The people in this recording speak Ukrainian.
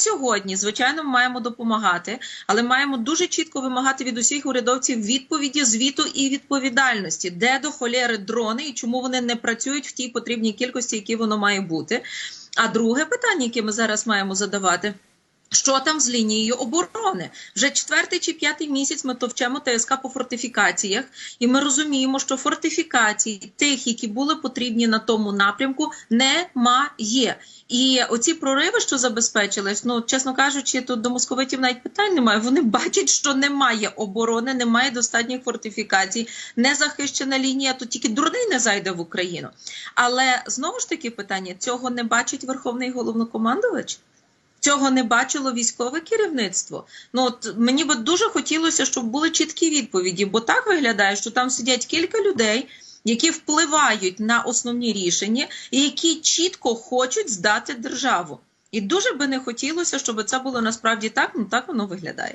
сьогодні, звичайно, ми маємо допомагати, але маємо дуже чітко вимагати від усіх урядовців відповіді, звіту і відповідальності, де до холєри дрони і чому вони не працюють в тій потрібній кількості, які воно має бути. А друге питання, яке ми зараз маємо задавати. Що там з лінією оборони? Вже четвертий чи п'ятий місяць ми товчемо ТСК по фортифікаціях, і ми розуміємо, що фортифікацій тих, які були потрібні на тому напрямку, немає. І оці прориви, що забезпечились, ну чесно кажучи, тут до московитів навіть питань немає. Вони бачать, що немає оборони, немає достатніх фортифікацій, не захищена лінія, то тільки дурний не зайде в Україну. Але знову ж таки питання: цього не бачить Верховний головнокомандувач. Цього не бачило військове керівництво. Ну от мені би дуже хотілося, щоб були чіткі відповіді, бо так виглядає, що там сидять кілька людей, які впливають на основні рішення, і які чітко хочуть здати державу. І дуже би не хотілося, щоб це було насправді так. Ну так воно виглядає.